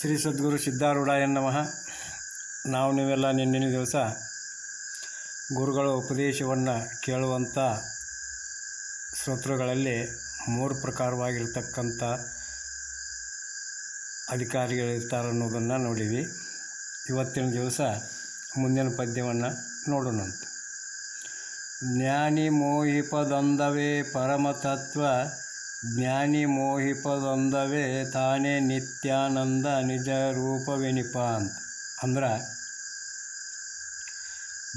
ಶ್ರೀ ಸದ್ಗುರು ಸಿದ್ಧಾರೂಢಾಯ ನಮಃ. ನಾವು ನೀವೆಲ್ಲ ನಿನ್ನಿನ ದಿವಸ ಗುರುಗಳ ಉಪದೇಶವನ್ನು ಕೇಳುವಂಥ ಶ್ರೋತೃಗಳಲ್ಲಿ ಮೂರು ಪ್ರಕಾರವಾಗಿರ್ತಕ್ಕಂಥ ಅಧಿಕಾರಿಗಳಿರ್ತಾರೆ ಅನ್ನೋದನ್ನು ನೋಡೀವಿ ಇವತ್ತಿನ ದಿವಸ ಮುಂದಿನ ಪದ್ಯವನ್ನು ನೋಡೋಣಂತ ಜ್ಞಾನಿ ಮೋಹಿಪದೊಂದವೇ ಪರಮತತ್ವ ಜ್ಞಾನಿ ಮೋಹಿಪದೊಂದವೇ ತಾನೇ ನಿತ್ಯಾನಂದ ನಿಜ ರೂಪವೆನಿಪ ಅಂತ ಅಂದ್ರೆ,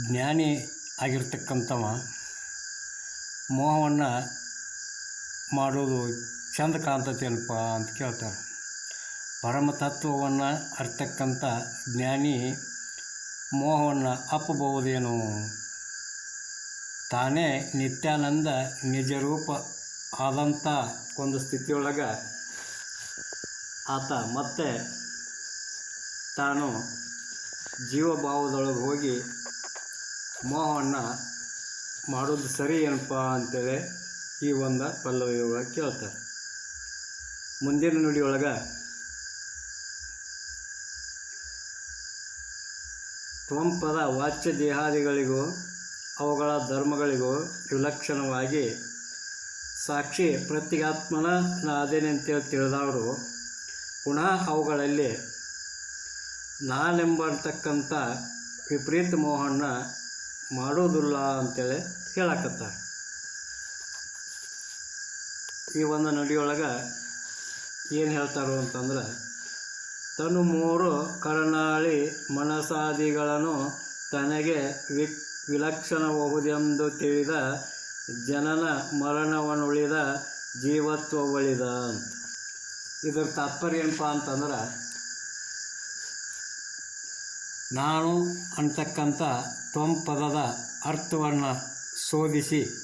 ಜ್ಞಾನಿ ಆಗಿರ್ತಕ್ಕಂಥವ ಮೋಹವನ್ನು ಮಾಡೋದು ಚಂದ ಕಾಣ್ತತೇನಪ್ಪ ಅಂತ ಕೇಳ್ತಾರೆ. ಪರಮತತ್ವವನ್ನು ಅರ್ತಕ್ಕಂಥ ಜ್ಞಾನಿ ಮೋಹವನ್ನು ಅಪ್ಪಬಹುದೇನು. ತಾನೇ ನಿತ್ಯಾನಂದ ನಿಜ ರೂಪ ಆದಂಥ ಒಂದು ಸ್ಥಿತಿಯೊಳಗೆ ಆತ ಮತ್ತೆ ತಾನು ಜೀವಭಾವದೊಳಗೆ ಹೋಗಿ ಮೋಹವನ್ನು ಮಾಡೋದು ಸರಿ ಏನಪ್ಪ ಅಂತೇಳಿ ಈ ಒಂದು ಯೋಗ ಕೇಳ್ತಾರೆ. ಮುಂದಿನ ನುಡಿಯೊಳಗೆ ತ್ವಂಪದ ವಾಚ್ಯ ದೇಹಾದಿಗಳಿಗೂ ಅವುಗಳ ಧರ್ಮಗಳಿಗೂ ವಿಲಕ್ಷಣವಾಗಿ ಸಾಕ್ಷಿ ಪ್ರತ್ಯಗಾತ್ಮನ ನಾದೇನೆ ಅಂತೇಳಿ ತಿಳಿದವರು. ಪುನಃ ಅವುಗಳಲ್ಲಿ ನಾನೆಂಬರ್ತಕ್ಕಂಥ ವಿಪರೀತ ಮೋಹನ ಮಾಡೋದಿಲ್ಲ ಅಂತೇಳಿ ಹೇಳಕತ್ತಾರೆ. ಈ ಒಂದು ನಡಿಯೊಳಗೆ ಏನು ಹೇಳ್ತಾರೋ ಅಂತಂದ್ರೆ, ತನು ಮೂರು ಕರನಾಳಿ ಮನಸಾದಿಗಳನ್ನು ತನಗೆ ವಿ ವಿಲಕ್ಷಣಬಹುದೆಂದು ತಿಳಿದ ಜನನ ಮರಣವನ್ನುಳಿದ ಜೀವತ್ವ ಉಳಿದ ಅಂತ. ಇದರ ತಾತ್ಪರ್ಯ ಏನಪ್ಪ ಅಂತಂದ್ರೆ, ನಾನು ಅಂತಕ್ಕಂಥ ತ್ವಂಪದದ ಅರ್ಥವನ್ನು ಶೋಧಿಸಿ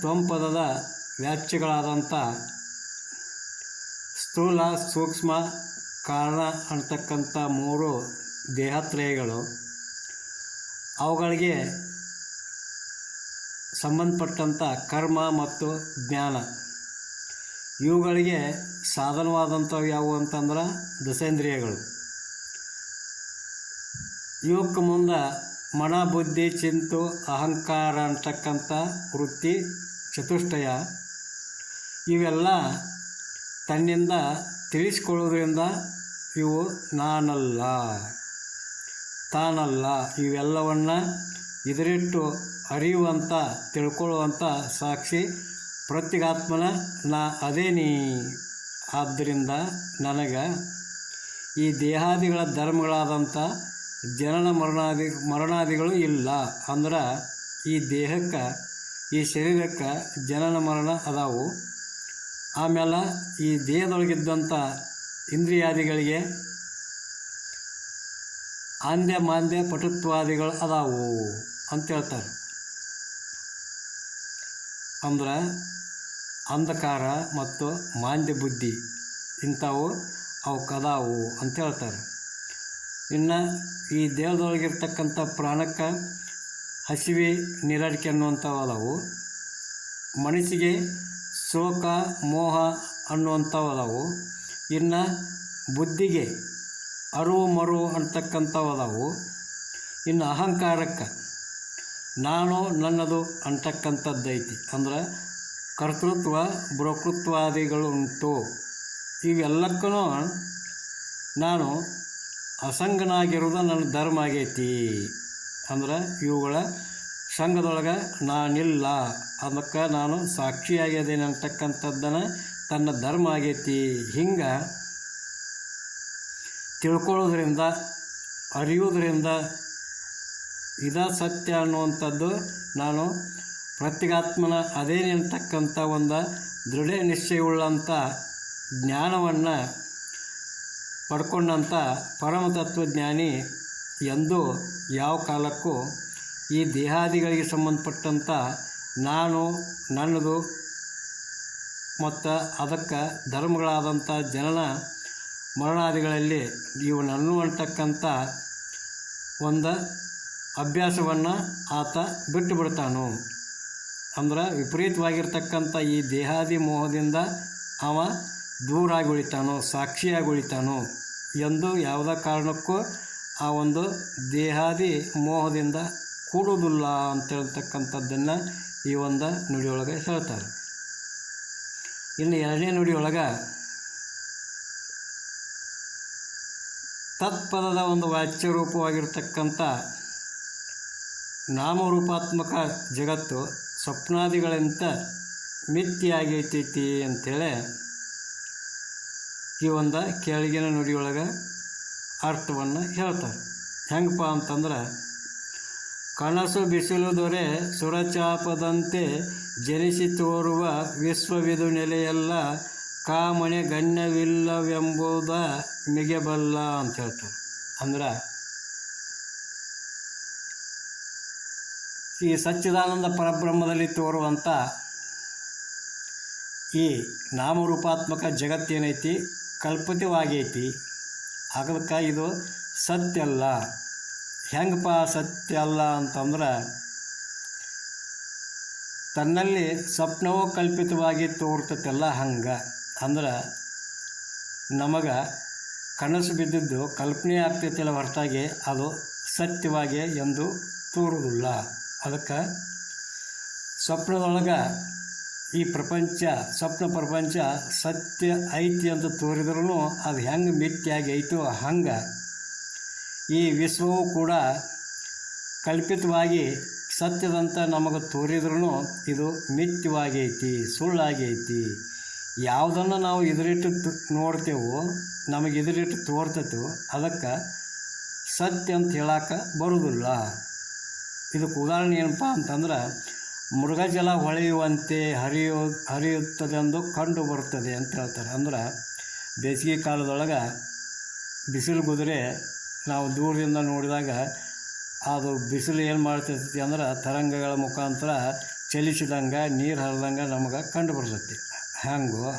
ತ್ವಂಪದದ ವ್ಯಾಚ್ಯಗಳಾದಂಥ ಸ್ಥೂಲ ಸೂಕ್ಷ್ಮ ಕಾರಣ ಅಂತಕ್ಕಂಥ ಮೂರು ದೇಹತ್ರಯಗಳು, ಅವುಗಳಿಗೆ ಸಂಬಂಧಪಟ್ಟಂಥ ಕರ್ಮ ಮತ್ತು ಜ್ಞಾನ. ಇವುಗಳಿಗೆ ಸಾಧನವಾದಂಥವು ಯಾವುವು ಅಂತಂದ್ರೆ ದಸೇಂದ್ರಿಯಗಳು. ಇವಕ್ಕೆ ಮುಂದೆ ಮನ, ಬುದ್ಧಿ, ಚಿಂತು, ಅಹಂಕಾರ ಅಂತಕ್ಕಂಥ ವೃತ್ತಿ ಚತುಷ್ಟಯ. ಇವೆಲ್ಲ ತನ್ನಿಂದ ತಿಳಿಸ್ಕೊಳ್ಳೋದ್ರಿಂದ ಇವು ನಾನಲ್ಲ, ತಾನಲ್ಲ. ಇವೆಲ್ಲವನ್ನು ಇದರಿಟ್ಟು ಅರಿಯುವಂಥ ತಿಳ್ಕೊಳ್ಳುವಂಥ ಸಾಕ್ಷಿ ಪ್ರತ್ಯಗಾತ್ಮನ ನಾ ಅದೇನಿ ಆದ್ದರಿಂದ ನನಗೆ ಈ ದೇಹಾದಿಗಳ ಧರ್ಮಗಳಾದಂಥ ಜನನ ಮರಣಾದಿ, ಮರಣಾದಿಗಳು ಇಲ್ಲ. ಅಂದ್ರೆ ಈ ದೇಹಕ್ಕೆ, ಈ ಶರೀರಕ್ಕೆ ಜನನ ಮರಣ ಅದಾವು. ಆಮೇಲೆ ಈ ದೇಹದೊಳಗಿದ್ದಂಥ ಇಂದ್ರಿಯಾದಿಗಳಿಗೆ ಆಂದ್ಯ ಮಾಂದ್ಯ ಪಟುತ್ವಾದಿಗಳು ಅದಾವು ಅಂತ ಹೇಳ್ತಾರೆ. ಅಂದ್ರೆ ಅಂಧಕಾರ ಮತ್ತು ಮಾಂದ್ಯ ಬುದ್ಧಿ ಇಂಥವು ಕದಾವು ಅಂತ ಹೇಳ್ತಾರೆ. ಇನ್ನು ಈ ದೇಹದೊಳಗಿರ್ತಕ್ಕಂಥ ಪ್ರಾಣಕ್ಕೆ ಹಸಿವೆ ನೀರಾಡಿಕೆ ಅನ್ನುವಂಥವು ಅದಾವು ಮನಸ್ಸಿಗೆ ಶೋಕ, ಮೋಹ ಅನ್ನುವಂಥವು ಅದಾವು ಇನ್ನು ಬುದ್ಧಿಗೆ ಅರುವು ಮರು ಅಂತಕ್ಕಂಥವು ಇನ್ನು ಅಹಂಕಾರಕ್ಕೆ. ನಾನು ನನ್ನದು ಅಂತಕ್ಕಂಥದ್ದೈತಿ. ಅಂದ್ರೆ ಕರ್ತೃತ್ವ ಬೃಕೃತ್ವಾದಿಗಳು ಉಂಟು ಇವೆಲ್ಲಕ್ಕೂ ನಾನು ಅಸಂಗನಾಗಿರೋದು ನನ್ನ ಧರ್ಮ ಆಗೈತಿ. ಅಂದ್ರೆ ಇವುಗಳ ಸಂಘದೊಳಗೆ ನಾನಿಲ್ಲ. ಅದಕ್ಕೆ ನಾನು ಸಾಕ್ಷಿಯಾಗಿದ್ದೇನೆ ಅಂತಕ್ಕಂಥದ್ದನ್ನು ತನ್ನ ಧರ್ಮ ಆಗೈತಿ. ಹಿಂಗೆ ತಿಳ್ಕೊಳ್ಳೋದ್ರಿಂದ ಅರಿಯೋದ್ರಿಂದ ಇದ ಸತ್ಯ ಅನ್ನುವಂಥದ್ದು ನಾನು ಪ್ರತಿಗಾತ್ಮನ ಅದೇ ಅಂತಕ್ಕಂಥ ಒಂದು ದೃಢ ನಿಶ್ಚಯವುಳ್ಳಂಥ ಜ್ಞಾನವನ್ನು ಪಡ್ಕೊಂಡಂಥ ಪರಮತತ್ವಜ್ಞಾನಿ ಎಂದು ಯಾವ ಕಾಲಕ್ಕೂ ಈ ದೇಹಾದಿಗಳಿಗೆ ಸಂಬಂಧಪಟ್ಟಂಥ ನಾನು, ನನ್ನದು ಮತ್ತು ಅದಕ್ಕೆ ಧರ್ಮಗಳಾದಂಥ ಜನನ ಮರಣಾದಿಗಳಲ್ಲಿ ಇವು ನನ್ನ ಅಂತಕ್ಕಂಥ ಒಂದು ಅಭ್ಯಾಸವನ್ನು ಆತ ಬಿಟ್ಟು ಬಿಡ್ತಾನು ಅಂದ್ರೆ ವಿಪರೀತವಾಗಿರ್ತಕ್ಕಂಥ ಈ ದೇಹಾದಿ ಮೋಹದಿಂದ ಅವ ದೂರಾಗಿ ಉಳಿತಾನೋ ಸಾಕ್ಷಿಯಾಗಿ ಉಳಿತಾನೋ ಎಂದು ಯಾವುದೇ ಕಾರಣಕ್ಕೂ ಆ ಒಂದು ದೇಹಾದಿ ಮೋಹದಿಂದ ಕೂಡುವುದಿಲ್ಲ ಅಂತ ಹೇಳ್ತಕ್ಕಂಥದ್ದನ್ನು ಈ ಒಂದು ನುಡಿಯೊಳಗೆ ಹೇಳ್ತಾರೆ. ಇನ್ನು ಎರಡನೇ ನುಡಿಯೊಳಗೆ ತತ್ಪದದ ಒಂದು ವಾಚ್ಯ ರೂಪವಾಗಿರ್ತಕ್ಕಂಥ ನಾಮರೂಪಾತ್ಮಕ ಜಗತ್ತು ಸ್ವಪ್ನಾದಿಗಳಿಂದ ಮಿಥ್ಯಾಗೈತೈತಿ ಅಂಥೇಳಿ ಈ ಒಂದು ಕೆಳಗಿನ ನುಡಿಯೊಳಗೆ ಅರ್ಥವನ್ನು ಹೇಳ್ತಾರೆ. ಹೆಂಗಪ್ಪ ಅಂತಂದ್ರೆ, ಕನಸು ಬಿಸಿಲು ದೊರೆ ಸುರಚಾಪದಂತೆ ಜನಿಸಿ ತೋರುವ ವಿಶ್ವವಿದು ನೆಲೆಯೆಲ್ಲ ಕಾಮಣೆ ಗಣ್ಯವಿಲ್ಲವೆಂಬುದ ಮಿಗೆಬಲ್ಲ ಅಂತ ಹೇಳ್ತಾರೆ. ಅಂದ್ರೆ ಈ ಸಚ್ಚಿದಾನಂದ ಪರಬ್ರಹ್ಮದಲ್ಲಿ ತೋರುವಂಥ ಈ ನಾಮರೂಪಾತ್ಮಕ ಜಗತ್ತೇನೈತಿ ಕಲ್ಪಿತವಾಗೈತಿ. ಅದಕ್ಕೆ ಇದು ಸತ್ಯ ಅಲ್ಲ. ಹೆಂಗಪ್ಪ ಸತ್ಯ ಅಲ್ಲ ಅಂತಂದ್ರೆ, ತನ್ನಲ್ಲಿ ಸ್ವಪ್ನವೂ ಕಲ್ಪಿತವಾಗಿ ತೋರ್ತೈತಲ್ಲ ಹಂಗೆ. ಅಂದ್ರೆ, ನಮಗೆ ಕನಸು ಬಿದ್ದಿದ್ದು ಕಲ್ಪನೆ ಆಗ್ತೈತಿಲ್ಲ ಹೊರತಾಗಿ ಅದು ಸತ್ಯವಾಗಿ ಎಂದು ತೋರುವುದಿಲ್ಲ. ಅದಕ್ಕೆ ಸ್ವಪ್ನದೊಳಗೆ ಈ ಪ್ರಪಂಚ, ಸ್ವಪ್ನ ಪ್ರಪಂಚ ಸತ್ಯ ಐತಿ ಅಂತ ತೋರಿದ್ರೂ ಅದು ಹೆಂಗೆ ಮಿಥ್ಯಾಗಿ ಐತೋ ಹಂಗೆ ಈ ವಿಶ್ವವು ಕೂಡ ಕಲ್ಪಿತವಾಗಿ ಸತ್ಯದಂತ ನಮಗೆ ತೋರಿದ್ರೂ ಇದು ಮಿಥ್ಯವಾಗೈತಿ ಸುಳ್ಳಾಗೈತಿ ಯಾವುದನ್ನು ನಾವು ಇದರಿಟ್ಟು ನೋಡ್ತೇವೋ, ನಮಗೆ ಎದುರಿಟ್ಟು ತೋರ್ತೈತೋ ಅದಕ್ಕೆ ಸತ್ಯ ಅಂತ ಹೇಳಕ್ಕೆ ಬರುವುದಿಲ್ಲ ಇದಕ್ಕೆ ಉದಾಹರಣೆ ಏನಪ್ಪ ಅಂತಂದ್ರೆ ಮೃಗಜಲ ಹೊಳೆಯುವಂತೆ ಹರಿಯೋ, ಹರಿಯುತ್ತದೆಂದು ಕಂಡು ಬರುತ್ತದೆ ಅಂತ ಹೇಳ್ತಾರೆ. ಅಂದ್ರೆ ಬೇಸಿಗೆ ಕಾಲದೊಳಗೆ ಬಿಸಿಲು ಕುದುರೆ ನಾವು ದೂರದಿಂದ ನೋಡಿದಾಗ ಅದು ಬಿಸಿಲು ಏನು ಮಾಡ್ತಿರ್ತೈತಿ ಅಂದ್ರೆ ತರಂಗಗಳ ಮುಖಾಂತರ ಚಲಿಸಿದಂಗೆ, ನೀರು ಹರಿದಂಗೆ ನಮಗೆ ಕಂಡು ಬರ್ತೈತಿ. ಹಂಗು,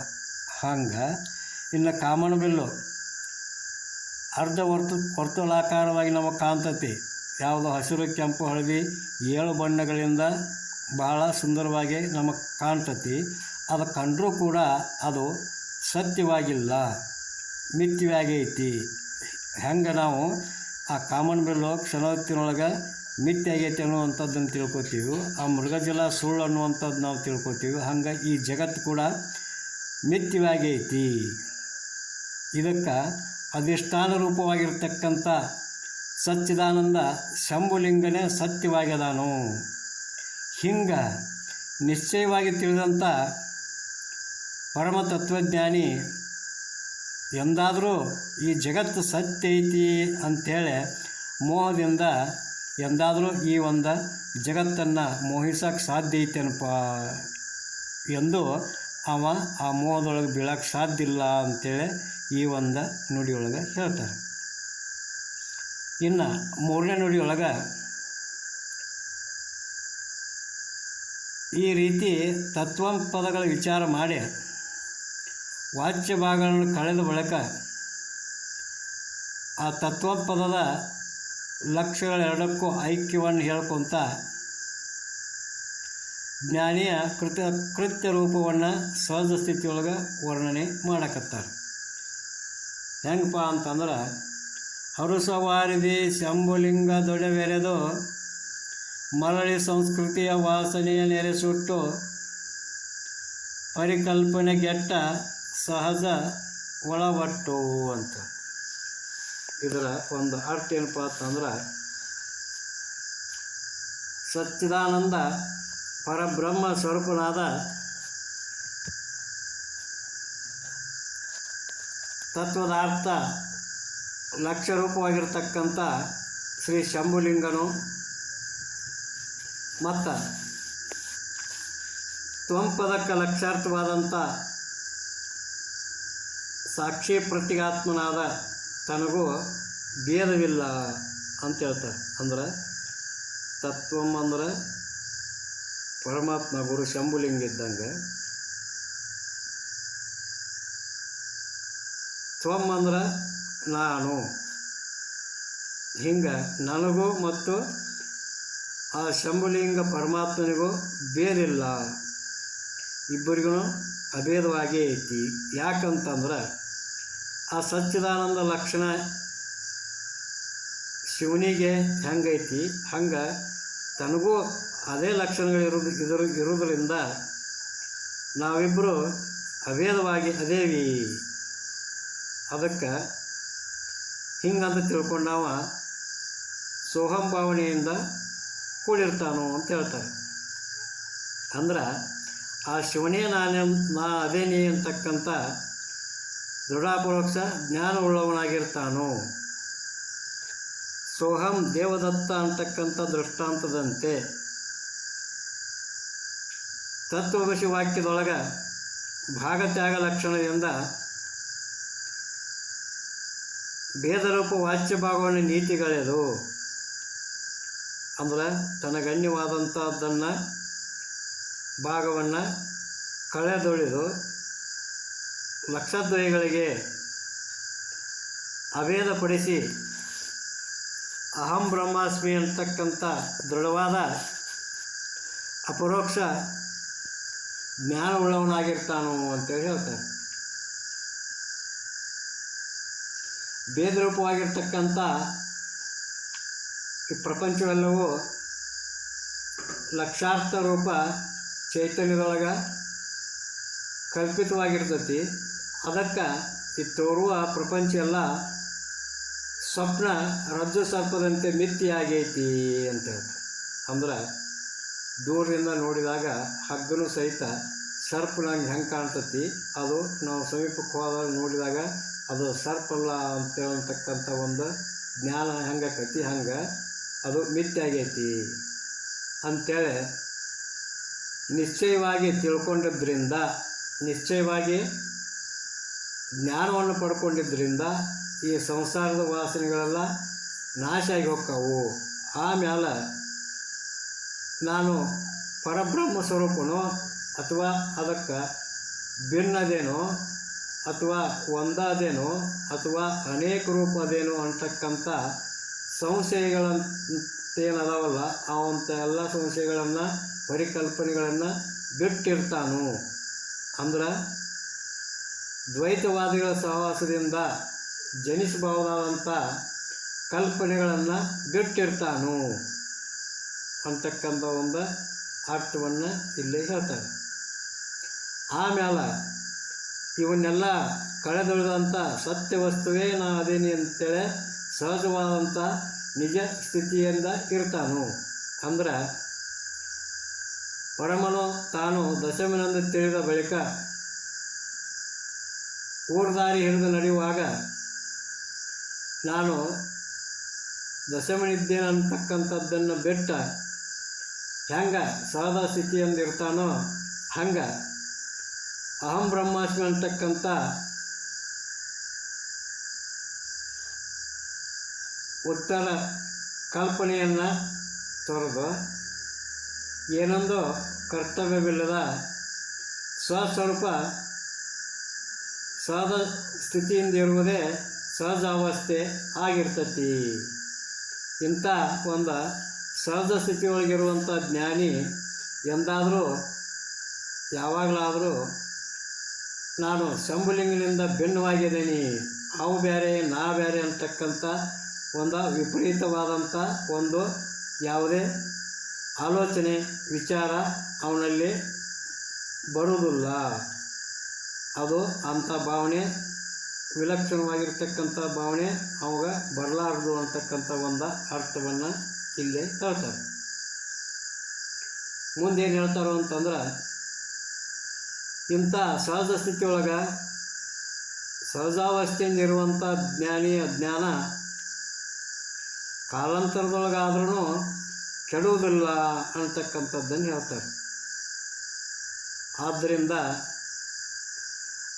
ಹಂಗೆ. ಇನ್ನು ಕಾಮನಬಿಲ್ಲು ಅರ್ಧ ವರ್ತು ವರ್ತುಲಾಕಾರವಾಗಿ ನಮಗೆ ಕಾಣ್ತೈತಿ. ಯಾವುದು ಹಸಿರು ಕೆಂಪು ಹಳದಿ ಏಳು ಬಣ್ಣಗಳಿಂದ ಭಾಳ ಸುಂದರವಾಗಿ ನಮಗೆ ಕಾಣ್ತತಿ. ಅದು ಕಂಡರೂ ಕೂಡ ಅದು ಸತ್ಯವಾಗಿಲ್ಲ ಐತಿ ಹೆಂಗೆ ನಾವು ಆ ಕಾಮನ್ ಬಿಲ್ಲು ಕ್ಷಣವತ್ತಿನೊಳಗೆ ಮಿಥ್ಯ ಆಗೈತಿ ಅನ್ನುವಂಥದ್ದನ್ನು ತಿಳ್ಕೊತೀವಿ. ಆ ಮೃಗಜಲ ಸುಳ್ಳು ಅನ್ನುವಂಥದ್ದು ನಾವು ತಿಳ್ಕೊತೀವಿ. ಹಂಗೆ ಈ ಜಗತ್ತು ಕೂಡ ಮಿಥ್ಯವಾಗೈತಿ ಇದಕ್ಕೆ ಅಧಿಷ್ಠಾನ ರೂಪವಾಗಿರ್ತಕ್ಕಂಥ ಸಚ್ಚಿದಾನಂದ ಶಂಭುಲಿಂಗನೇ ಸತ್ಯವಾಗ್ಯದಾನು. ಹಿಂಗೆ ನಿಶ್ಚಯವಾಗಿ ತಿಳಿದಂಥ ಪರಮ ತತ್ವಜ್ಞಾನಿ ಎಂದಾದರೂ ಈ ಜಗತ್ತು ಸತ್ಯ ಐತಿ ಅಂಥೇಳಿ ಮೋಹದಿಂದ ಎಂದಾದರೂ ಈ ಒಂದು ಜಗತ್ತನ್ನು ಮೋಹಿಸೋಕ್ಕೆ ಸಾಧ್ಯ ಐತೇನಪ್ಪ ಎಂದು ಅವ ಆ ಮೋಹದೊಳಗೆ ಬೀಳಕ್ಕೆ ಸಾಧ್ಯ ಇಲ್ಲ ಅಂಥೇಳಿ ಈ ಒಂದು ನುಡಿಯೊಳಗೆ ಹೇಳ್ತಾರೆ. ಇನ್ನು ಮೂರನೇ ನುಡಿಯೊಳಗೆ ಈ ರೀತಿ ತತ್ವ ಪದಗಳ ವಿಚಾರ ಮಾಡಿ ವಾಚ್ಯ ಭಾಗಗಳನ್ನು ಕಳೆದ ಬಳಿಕ ಆ ತತ್ವ ಪದದ ಲಕ್ಷಗಳೆರಡಕ್ಕೂ ಐಕ್ಯವನ್ನು ಹೇಳ್ಕೊತ ಜ್ಞಾನಿಯ ಕೃತ್ಯ ಕೃತ್ಯ ರೂಪವನ್ನು ಸಹಜ ಸ್ಥಿತಿಯೊಳಗೆ ವರ್ಣನೆ ಮಾಡಕತ್ತಾರೆ. ಹೆಂಗಪ್ಪ ಅಂತಂದ್ರೆ ಹರುಸವಾರಿದಿ ಶಂಭುಲಿಂಗ ದೊಡೆವೆರೆದು ಮರಳಿ ಸಂಸ್ಕೃತಿಯ ವಾಸನೆಯ ನೆರೆ ಸುಟ್ಟು ಪರಿಕಲ್ಪನೆಗೆಟ್ಟ ಸಹಜ ಒಳವಟ್ಟು ಅಂತ. ಇದರ ಒಂದು ಅರ್ಥ ಏನಪ್ಪ ಅಂತಂದ್ರೆ ಸಚ್ಚಿದಾನಂದ ಪರಬ್ರಹ್ಮ ಸ್ವರೂಪನಾದ ತತ್ವದ ಅರ್ಥ ಲಕ್ಷ್ಯ ರೂಪವಾಗಿರ್ತಕ್ಕಂಥ ಶ್ರೀ ಶಂಭುಲಿಂಗನು ಮತ್ತು ತ್ವಂಪದಕ್ಕೆ ಲಕ್ಷಾರ್ಥವಾದಂಥ ಸಾಕ್ಷಿ ಪ್ರತಿಗಾತ್ಮನಾದ ತನಗೂ ಭೇದವಿಲ್ಲ ಅಂತ ಹೇಳ್ತಾರೆ. ಅಂದ್ರೆ ತತ್ವಂ ಅಂದ್ರೆ ಪರಮಾತ್ಮ ಗುರು ಶಂಭುಲಿಂಗ ಇದ್ದಂಗೆ. ತ್ವಮ್ ಅಂದ್ರೆ ನಾನು. ಹಿಂಗೆ ನನಗೂ ಮತ್ತು ಆ ಶಂಭುಲಿಂಗ ಪರಮಾತ್ಮನಿಗೂ ಬೇರಿಲ್ಲ. ಇಬ್ಬರಿಗೂ ಅಭೇದವಾಗೇ ಐತಿ. ಯಾಕಂತಂದ್ರೆ ಆ ಸಚ್ಚಿದಾನಂದ ಲಕ್ಷಣ ಶಿವನಿಗೆ ಹೆಂಗೈತಿ? ಹಂಗೆ ತನಗೂ ಅದೇ ಲಕ್ಷಣಗಳಿರೋದು ಇದ್ರ ಇರೋದರಿಂದ ನಾವಿಬ್ಬರು ಅಭೇದವಾಗಿ ಅದೇವಿ. ಅದಕ್ಕೆ ಹಿಂಗಂತ ತಿಳ್ಕೊಂಡವ ನಾವು ಸೋಹಂ ಭಾವನೆಯಿಂದ ಕೂಡಿರ್ತಾನೋ ಅಂತ ಹೇಳ್ತಾರೆ. ಅಂದ್ರೆ ಆ ಶಿವನೇ ನಾನೇ, ನಾ ಅದೇನೇ ಅಂತಕ್ಕಂಥ ದೃಢಾಪರೋಕ್ಷ ಜ್ಞಾನವುಳ್ಳವನಾಗಿರ್ತಾನೋ ಸೋಹಂ ದೇವದತ್ತ ಅಂತಕ್ಕಂಥ ದೃಷ್ಟಾಂತದಂತೆ ತತ್ವದಶಿ ವಾಕ್ಯದೊಳಗೆ ಭಾಗತ್ಯಾಗ ಲಕ್ಷಣದಿಂದ ಭೇದರೂಪ ವಾಚ್ಯ ಭಾಗವನ್ನು ನೀತಿಗಳೆದು, ಅಂದ್ರೆ ತನಗಣ್ಯವಾದಂಥದ್ದನ್ನು ಭಾಗವನ್ನು ಕಳೆದೊಳಿದು ಲಕ್ಷದ್ವಯಗಳಿಗೆ ಅಭೇದಪಡಿಸಿ ಅಹಂ ಬ್ರಹ್ಮಾಸ್ಮಿ ಅಂತಕ್ಕಂಥ ದೃಢವಾದ ಅಪರೋಕ್ಷ ಜ್ಞಾನವುಳ್ಳವನಾಗಿರ್ತಾನು ಅಂತೇಳಿ ಹೇಳ್ತಾರೆ. ಭೇದರೂಪವಾಗಿರ್ತಕ್ಕಂಥ ಈ ಪ್ರಪಂಚವೆಲ್ಲವೂ ಲಕ್ಷಾರ್ಥ ರೂಪ ಚೈತನ್ಯದೊಳಗೆ ಕಲ್ಪಿತವಾಗಿರ್ತೈತಿ. ಅದಕ್ಕೆ ಈ ತೋರುವ ಪ್ರಪಂಚ ಎಲ್ಲ ಸ್ವಪ್ನ ರಜ್ಜು ಸರ್ಪದಂತೆ ಮಿತ್ತಿಯಾಗೈತಿ ಅಂತ ಹೇಳ್ತಾರೆ. ಅಂದ್ರೆ ದೂರದಿಂದ ನೋಡಿದಾಗ ಹಗ್ಗನೂ ಸಹಿತ ಸರ್ಪನಂಗೆ ಹೆಂಗೆ ಕಾಣ್ತತಿ. ಅದು ನಾವು ಸಮೀಪಕ್ಕೆ ಹೋದಾಗ ನೋಡಿದಾಗ ಅದು ಸರ್ಪಲ್ಲ ಅಂತ ಅಂತೇಳತಕ್ಕಂಥ ಒಂದು ಜ್ಞಾನ ಹೆಂಗಾಕೈತಿ ಹಂಗೆ, ಅದು ಮಿಥ್ಯಾಗೈತಿ. ಅಂಥೇಳಿ ನಿಶ್ಚಯವಾಗಿ ತಿಳ್ಕೊಂಡಿದ್ದರಿಂದ ನಿಶ್ಚಯವಾಗಿ ಜ್ಞಾನವನ್ನು ಪಡ್ಕೊಂಡಿದ್ದರಿಂದ ಈ ಸಂಸಾರದ ವಾಸನೆಗಳೆಲ್ಲ ನಾಶ ಆಗಿ ಹೋಗ್ತಾವು. ಆಮೇಲೆ ನಾನು ಪರಬ್ರಹ್ಮ ಸ್ವರೂಪನೋ ಅಥವಾ ಅದಕ್ಕೆ ಭಿನ್ನದೇನೋ ಅಥವಾ ಒಂದಾದೇನೋ ಅಥವಾ ಅನೇಕ ರೂಪದೇನೋ ಅಂತಕ್ಕಂಥ ಸಂಶಯಗಳಂತೇನದಾವಲ್ಲ ಅವಂಥ ಎಲ್ಲ ಸಂಶಯಗಳನ್ನು, ಪರಿಕಲ್ಪನೆಗಳನ್ನು ಬಿಟ್ಟಿರ್ತಾನು? ಅಂದ್ರೆ ದ್ವೈತವಾದಿಗಳ ಸಹವಾಸದಿಂದ ಜನಿಸಬಹುದಾದಂಥ ಕಲ್ಪನೆಗಳನ್ನು ಬಿಟ್ಟಿರ್ತಾನು? ಅಂತಕ್ಕಂಥ ಒಂದು ಅರ್ಥವನ್ನು ಇಲ್ಲಿ ಹೇಳ್ತಾರೆ. ಆಮೇಲೆ ಇವನ್ನೆಲ್ಲ ಕಳೆದೊಳೆದಂಥ ಸತ್ಯ ವಸ್ತುವೇ ನಾ ಅದೇನಿ ಅಂತೇಳಿ ಸಹಜವಾದಂಥ ನಿಜ ಸ್ಥಿತಿಯಿಂದ ಇರ್ತಾನು. ಅಂದ್ರೆ ಪರಮನು ತಾನು ದಶಮಿನಂದು ತಿಳಿದ ಬಳಿಕ ಊರ್ದಾರಿ ಹಿಡಿದು ನಡೆಯುವಾಗ ನಾನು ದಶಮನಿದ್ದೇನಂತಕ್ಕಂಥದ್ದನ್ನು ಬಿಟ್ಟ ಹೆಂಗೆ ಸಹಜ ಸ್ಥಿತಿಯಿಂದ ಇರ್ತಾನೋ ಹಂಗೆ ಅಹಂ ಬ್ರಹ್ಮಾಸ್ಮಿ ಅಂತಕ್ಕಂಥ ಉತ್ತರ ಕಲ್ಪನೆಯನ್ನು ತೊರೆದು ಏನೊಂದು ಕರ್ತವ್ಯವಿಲ್ಲದ ಸ್ವಸ್ವರೂಪ ಸಹಜ ಸ್ಥಿತಿಯಿಂದ ಇರುವುದೇ ಸಹಜ ಅವಸ್ಥೆ ಆಗಿರ್ತತಿ. ಇಂಥ ಒಂದು ಸಹಜ ಸ್ಥಿತಿಯೊಳಗಿರುವಂಥ ಜ್ಞಾನಿ ಎಂದಾದರೂ ಯಾವಾಗಲಾದರೂ ನಾನು ಶಂಭುಲಿಂಗನಿಂದ ಭಿನ್ನವಾಗಿದ್ದೀನಿ. ಅವು ಬೇರೆ, ನಾ ಬೇರೆ ಅಂತಕ್ಕಂಥ ಒಂದು ವಿಪರೀತವಾದಂಥ ಒಂದು ಯಾವುದೇ ಆಲೋಚನೆ, ವಿಚಾರ ಅವನಲ್ಲಿ ಬರುವುದಿಲ್ಲ. ಅದು ಅಂಥ ಭಾವನೆ, ವಿಲಕ್ಷಣವಾಗಿರ್ತಕ್ಕಂಥ ಭಾವನೆ ಅವಾಗ ಬರಲಾರದು ಅಂತಕ್ಕಂಥ ಒಂದು ಅರ್ಥವನ್ನು ಇಲ್ಲಿ ಹೇಳ್ತಾರೆ. ಮುಂದೇನು ಹೇಳ್ತಾರೋ ಅಂತಂದ್ರೆ ಇಂಥ ಸಹಜ ಸ್ಥಿತಿಯೊಳಗೆ ಸಹಜಾವಸ್ಥೆಯಿಂದಿರುವಂಥ ಜ್ಞಾನಿಯ ಜ್ಞಾನ ಕಾಲಾಂತರದೊಳಗಾದ್ರೂ ಕೆಡುವುದಿಲ್ಲ ಅಂತಕ್ಕಂಥದ್ದನ್ನು ಹೇಳ್ತಾರೆ. ಆದ್ದರಿಂದ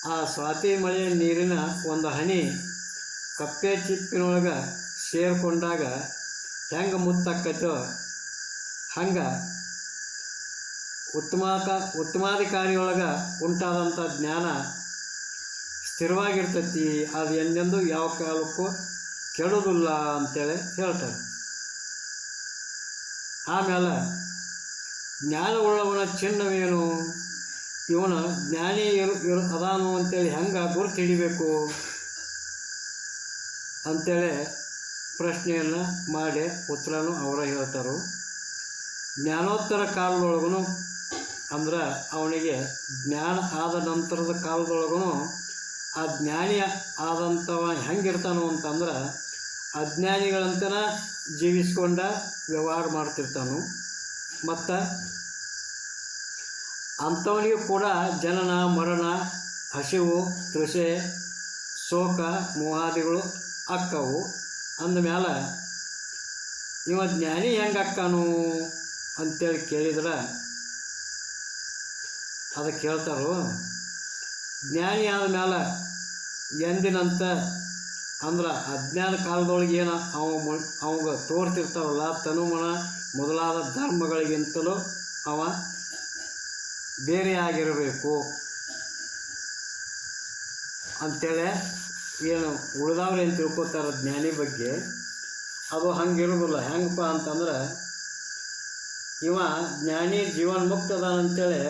ಆ ಸ್ವಾತಿ ಮಳೆಯ ನೀರಿನ ಒಂದು ಹನಿ ಕಪ್ಪೆ ಚಿಪ್ಪಿನೊಳಗೆ ಸೇರಿಕೊಂಡಾಗ ಹೆಂಗೆ ಮುತ್ತಾಕತ್ತೋ ಹಂಗೆ ಉತ್ತಮಾಕ, ಉತ್ತಮಾಧಿಕಾರಿಯೊಳಗೆ ಉಂಟಾದಂಥ ಜ್ಞಾನ ಸ್ಥಿರವಾಗಿರ್ತೈತಿ. ಅದು ಎಂದೆಂದು ಯಾವ ಕಾಲಕ್ಕೂ ಕೆಡೋದಿಲ್ಲ ಅಂತೇಳಿ ಹೇಳ್ತಾರೆ. ಆಮೇಲೆ ಜ್ಞಾನವುಳ್ಳವನ ಚಿನ್ನವೇನು? ಇವನ ಜ್ಞಾನಿ ಇರು ಇರು, ಅದಾನು ಅಂತೇಳಿ ಹೆಂಗೆ ಗುರುತು ಹಿಡಿಬೇಕು ಅಂತೇಳಿ ಪ್ರಶ್ನೆಯನ್ನು ಮಾಡಿ ಉತ್ತರನೂ ಅವರ ಹೇಳ್ತಾರೆ. ಜ್ಞಾನೋತ್ತರ ಕಾಲದೊಳಗೂ ಅಂದ್ರೆ ಅವನಿಗೆ ಜ್ಞಾನ ಆದ ನಂತರದ ಕಾಲದೊಳಗೂ ಆ ಜ್ಞಾನಿ ಆದಂಥವ ಹೆಂಗಿರ್ತಾನು ಅಂತಂದ್ರೆ ಅಜ್ಞಾನಿಗಳಂತನ ಜೀವಿಸ್ಕೊಂಡ ವ್ಯವಹಾರ ಮಾಡ್ತಿರ್ತಾನು. ಮತ್ತು ಅಂಥವನಿಗೆ ಕೂಡ ಜನನ, ಮರಣ, ಹಸಿವು ತೃಷೆ ಶೋಕ, ಮೋಹಾದಿಗಳು ಅಕ್ಕವು. ಅಂದಮೇಲೆ ಇವ ಜ್ಞಾನಿ ಹೆಂಗೆ ಅಕ್ಕಾನು ಅಂತೇಳಿ ಕೇಳಿದ್ರೆ ಅದಕ್ಕೆ ಹೇಳ್ತಾರೋ ಜ್ಞಾನಿ ಆದ ಮೇಲೆ ಎಂದಿನಂತ ಅಂದ್ರೆ ಅಜ್ಞಾನ ಕಾಲದೊಳಗೆ ಏನು ಅವ ಅವಾಗ ತೋರ್ತಿರ್ತಾವಲ್ಲ ತನುಮನ ಮೊದಲಾದ ಧರ್ಮಗಳಿಗಿಂತಲೂ ಅವ ಬೇರೆಯಾಗಿರಬೇಕು ಅಂಥೇಳಿ ಏನು ಉಳಿದವ್ರು ಏನು ತಿಳ್ಕೊತಾರೆ ಜ್ಞಾನಿ ಬಗ್ಗೆ. ಅದು ಹಂಗಿರೋದಿಲ್ಲ. ಹೆಂಗಪ್ಪ ಅಂತಂದ್ರೆ ಇವ ಜ್ಞಾನಿ ಜೀವನ್ ಮುಕ್ತ ಅದಾನಂತೇಳಿ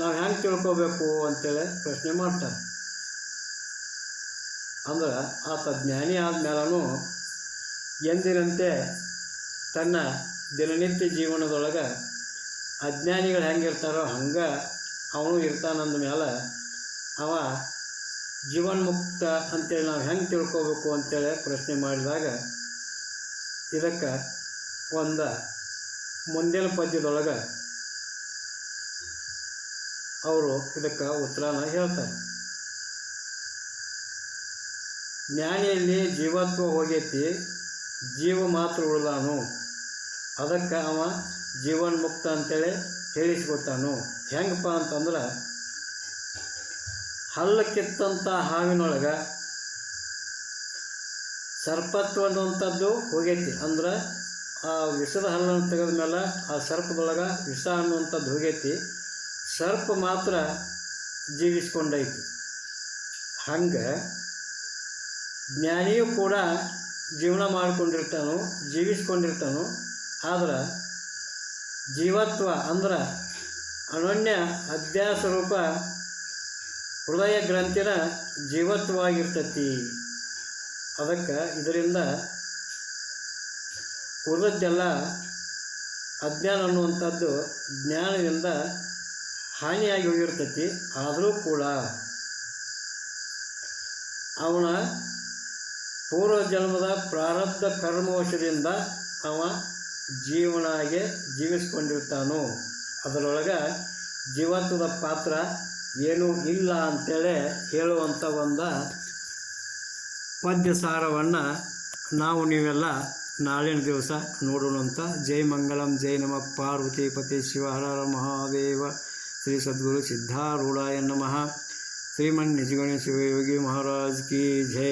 ನಾವು ಹೆಂಗೆ ತಿಳ್ಕೋಬೇಕು ಅಂತೇಳಿ ಪ್ರಶ್ನೆ ಮಾಡ್ತಾರೆ. ಅಂದ್ರೆ ಆತ ಜ್ಞಾನಿ ಆದಮೇಲೂ ಎಂದಿನಂತೆ ತನ್ನ ದಿನನಿತ್ಯ ಜೀವನದೊಳಗೆ ಅಜ್ಞಾನಿಗಳು ಹೆಂಗಿರ್ತಾರೋ ಹಂಗೆ ಅವನು ಇರ್ತಾನಂದ ಮೇಲೆ ಅವ ಜೀವನ್ಮುಕ್ತ ಅಂತೇಳಿ ನಾವು ಹೆಂಗೆ ತಿಳ್ಕೋಬೇಕು ಅಂತೇಳಿ ಪ್ರಶ್ನೆ ಮಾಡಿದಾಗ ಇದಕ್ಕೆ ಒಂದು ಮುಂದಿನ ಪದ್ಯದೊಳಗೆ ಅವರು ಇದಕ್ಕೆ ಉತ್ತರನ ಹೇಳ್ತಾರೆ. ಜ್ಞಾನಿಯಲ್ಲಿ ಜೀವತ್ವ ಹೋಗೈತಿ, ಜೀವ ಮಾತ್ರ ಉಳ್ದಾನು. ಅದಕ್ಕೆ ಅವ ಜೀವನ್ಮುಕ್ತ ಅಂತೇಳಿ ಹೇಳಿಸ್ಕೊತಾನು ಹೆಂಗಪ್ಪ ಅಂತಂದ್ರೆ ಹಲ್ಲು ಕಿತ್ತಂಥ ಹಾವಿನೊಳಗೆ ಸರ್ಪತ್ವ ಅನ್ನುವಂಥದ್ದು ಹೋಗೈತಿ. ಅಂದ್ರೆ ಆ ವಿಷದ ಹಲ್ಲನ್ನು ತೆಗೆದ ಮೇಲೆ ಆ ಸರ್ಪದೊಳಗೆ ವಿಷ ಅನ್ನುವಂಥದ್ದು ಹೋಗೈತಿ. ಸರ್ಪ ಮಾತ್ರ ಜೀವಿಸ್ಕೊಂಡೈತಿ. ಹಂಗೆ ಜ್ಞಾನಿಯೂ ಕೂಡ ಜೀವನ ಮಾಡಿಕೊಂಡಿರ್ತಾನು, ಜೀವಿಸ್ಕೊಂಡಿರ್ತಾನು, ಆದ್ರೆ ಜೀವತ್ವ ಅಂದ್ರೆ ಅನನ್ಯ ಅಧ್ಯಾಸ ರೂಪ ಹೃದಯ ಗ್ರಂಥಿನ ಜೀವತ್ವವಾಗಿರ್ತತಿ. ಅದಕ್ಕೆ ಇದರಿಂದ ಉಳಿದದ್ದೆಲ್ಲ ಅಜ್ಞಾನ ಅನ್ನುವಂಥದ್ದು ಜ್ಞಾನದಿಂದ ಹಾನಿಯಾಗಿ ಹೋಗಿರ್ತೈತಿ, ಆದರೂ ಕೂಡ ಅವನ ಪೂರ್ವ ಜನ್ಮದ ಪ್ರಾರಬ್ಧ ಕರ್ಮವಶದಿಂದ ಅವ ಜೀವನಾಗೆ ಜೀವಿಸ್ಕೊಂಡಿರ್ತಾನು. ಅದರೊಳಗೆ ಜೀವತ್ವದ ಪಾತ್ರ ಏನೂ ಇಲ್ಲ ಅಂತೇಳಿ ಹೇಳುವಂಥ ಒಂದು ಪದ್ಯ ಸಾರವನ್ನು ನಾವು ನೀವೆಲ್ಲ ನಾಳಿನ ದಿವಸ ನೋಡೋಣ ಅಂತ ಜೈ ಮಂಗಳಂ, ಜೈ ನಮ. ಪಾರ್ವತಿ ಪತಿ ಶಿವ ಹರ ಮಹಾದೇವ. ಶ್ರೀ ಸದ್ಗುರು ಸಿದ್ಧಾರೂಢಾಯ ನಮಃ ಶ್ರೀಮನ್ ನಿಜಗಣ ಶಿವಯೋಗಿ ಮಹಾರಾಜ್ ಕಿ ಜೈ